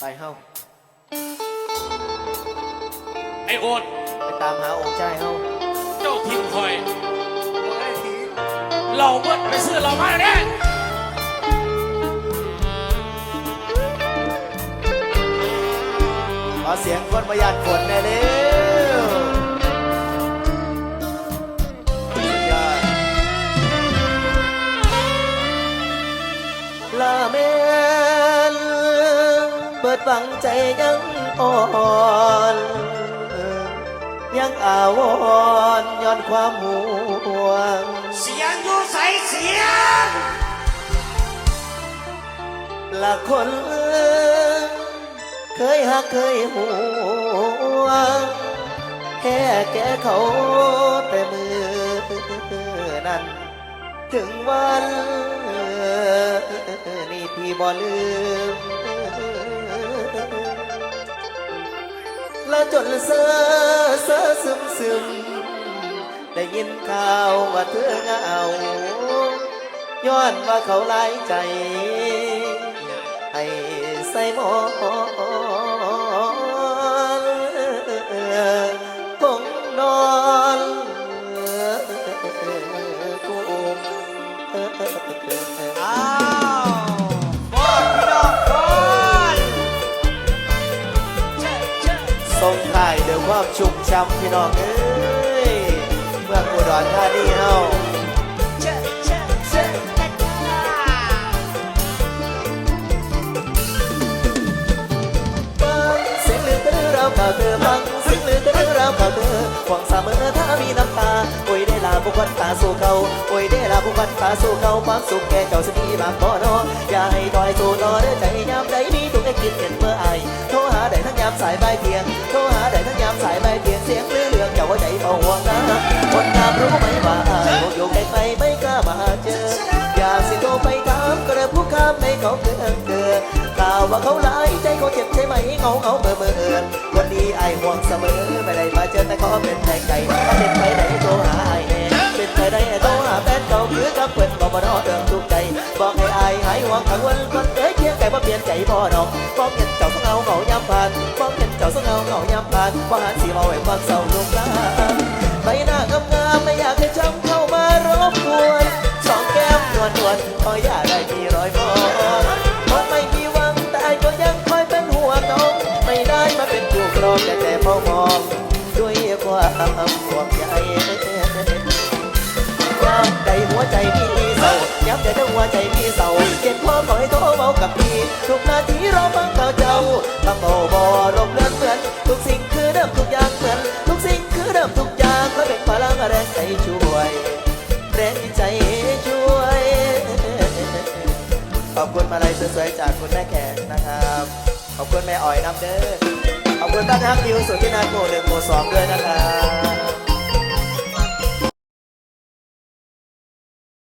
ไปเฮาไอ้โอดไปตามหาองค์ชายเฮาเจ้าทีมคอยเราเบิดไปซื้อเรามาเนี่ยขอเสียงคนประหยัดฝนหน่อยเร็ เบิดฝังใจยังอ่อนยังอาวรณ์ย้อนความห่วง เสียงอยู่ใสเสียงละคนเคยหักเคยห่วงแค่แกเขาแต่มือนั้น ถึงวัน นี่พี่บ่ลืม แล้วจนเสอเสือซึมซึม ได้ยินข่าวว่าเธอเหงาย้อนว่าเขาหลายใจ ให้ใส่หมอนคงนอนกุมอ้า ด้วยความชุ่มช้ำพี่น้องเอ้ยเมืองอุดรธานีเฮาเช่เช่เช่จ้าจ้าฟังเสียงลือตื้อเราเก่าเธอฟังเสียงลือตื้อเราเก่าเธอหวังเสมอถ้ามีน้ำตาโอ้ย ได้ลาบุคคลตาสู่เขาโอ้ยได้ลาบุคคลตาสู่เขาความสุขแก่เจ้าสิมีบางบ่อนออย่าให้ดอยสู่นอเด้อใจยามใดมีทุกข์ให้คิดเห็นเมื่อไอโทรหาได้ทั้งยามสายใบเทียงโทรหาได้ทั้งยามสายใบเทียงเสียงเลือเรื่องเจ้าว่าใจเบาห่วนะคนงามรู้ไหมว่าไอายโยกไกลๆไม่กล้ามาเจออยากสิโทรไปถามก็ได้ผู้ข้ามให้เขาเกินเกิดข่าวว่าเขาหลายใจเขาเจ็บใช่ไหมเงาเงาเมื่อเมื่อวันนี้ไอ้ห่วงเสมอไม่ได้มาเจอแต่ขอเป็นแรงใจ ใจพ่อน้องมองเห็นเจ้าสงเงาเงายามผ่านมองเห็นเจ้าสงเงาเงายามผ่านว่าหันสีมาไว้ความเศร้าลงตาใบหน้างามๆไม่อยากให้จำเข้ามารบกวนสองแก้มนวลนวลๆพออย่าได้มีรอยมองคงไม่มีหวังแต่ก็ยังคอยเป็นห่วงน้อง ไม่ได้มาเป็นผู้ครองแต่แต่เฝ้ามองด้วยความห่วงใยยามใดหัวใจ กับพี่ทุกนาทีเราฟังข่าวเจ้าตั้งโอบอรบเลือนเหมือน ทุกสิ่งคือเดิมทุกอย่างเหมือน ทุกสิ่งคือเดิมทุกอย่างและเป็นพลังแรงใจช่วย แรงใจช่วย ขอบคุณมาลัยสวยๆจากคุณแม่แขกนะครับ ขอบคุณแม่อ่อยน้ำเด้อ ขอบคุณต้านฮักดิวสุดที่นาโกหนึ่งโ